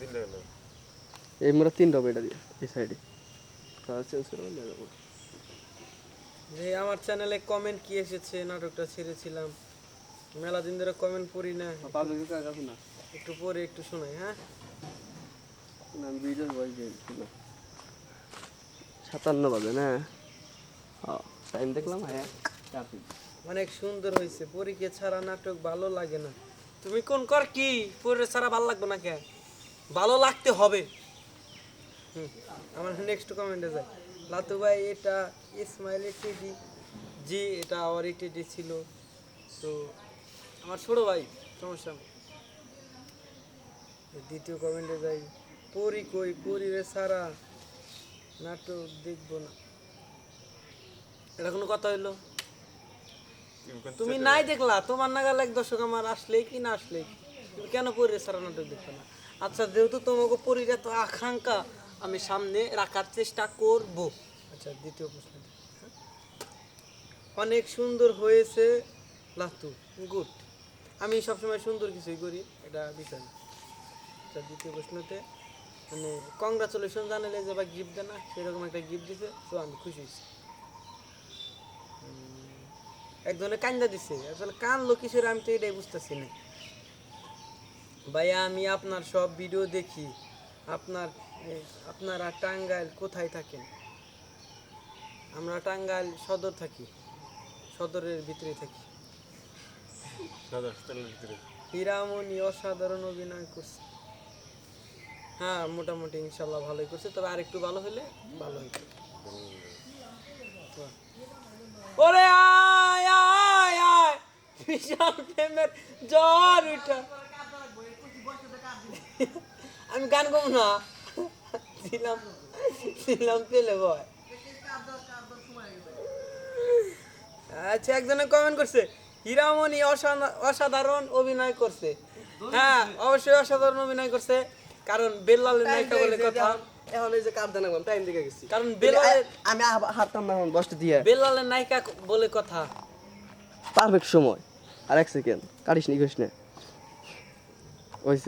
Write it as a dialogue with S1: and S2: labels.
S1: তিনটা গেল
S2: এই মোড়া তিনটা হবে এটা দিয়ে এই সাইডে কালার চেঞ্জ করে নিয়ে যাব।
S3: যে আমার চ্যানেলে কমেন্ট কি এসেছে? নাটকটা ছেড়েছিলাম। মেলা দিন ধরে কমেন্ট পড়ি না। একটু পরে একটু শোনাই হ্যাঁ?
S2: ভিডিও সাতান্ন বাজে না? টাইম দেখলাম হ্যাঁ
S3: অনেক সুন্দর হয়েছে। পরীকে ছাড়া নাটক ভালো লাগে না। তুমি কোন কর কি? পরে ছাড়া ভালো লাগবে না কে? ভালো লাগতে হবে। আমার নেক্সট কমেন্টে যায় লাতু ভাই এটা ইসমাইল টিডি জি এটা আমার টিডি ছিল। তো আমার ছোট ভাই সমস্যা। দ্বিতীয় কমেন্টে যাই। পরি কই? পরি রে ছাড়া নাটক দেখব না। এটা কোনো কথা হইল? তুমি নাই দেখলা? তোমার নাগাল এক দর্শক আমার আসলেই কি না আসলেই কি? কেন পরে সারা নাটক দেখবে না? আচ্ছা যেহেতু তোমাকে পরির এত আকাঙ্ক্ষা আমি সামনে রাখার চেষ্টা করব। আচ্ছা দ্বিতীয় প্রশ্ন? অনেক সুন্দর হয়েছে লাতু। গুড। আমি সবসময় সুন্দর কিছুই করি এটা বিষয় না। আচ্ছা দ্বিতীয় প্রশ্নতে মানে কংগ্রাচুলেশন জানালে যে বা গিফট দেয় না সেরকম একটা গিফট দিছে তো আমি খুশি হয়েছি। এক ধরনের কান্দা দিছে আসলে কানলো কিসের আমি তো এটাই বুঝতেছি না। ভাইয়া আমি আপনার সব ভিডিও দেখি। আপনার আপনারা টাঙ্গাইল কোথায় থাকেন? আমরা টাঙ্গাইল সদর থাকি। সদরের ভিতরে থাকি।
S1: সাদা হাসপাতালের ভিতরে।
S3: হীরামণি অসাধারণ অভিনয় করছে। হ্যাঁ মোটামুটি ইনশাল্লাহ ভালোই করছে। তবে আরেকটু ভালো হলে ভালো হইতো। ওরে আয় আয় আয়। বিশাল প্রেমের জ্বর উঠা। আমি গান গাবো না। ছিলাম ছিলাম পেলে ভয় আচ্ছা একজনে কমেন্ট করছে হীরামণি অসাধারণ অভিনয় করছে। হ্যাঁ অবশ্যই অসাধারণ অভিনয় করছে। কারণ বেল্লালের নায়িকা বলে কথা।
S2: এখন এই যে কাপ দানা টাইম দিকে গেছি।
S3: কারণ বেলালের
S2: আমি হারতাম না এখন বসতে দিয়ে।
S3: বেল্লালের নায়িকা বলে কথা।
S2: পারফেক্ট সময়। আর এক সেকেন্ড কাটিস নি করিস না।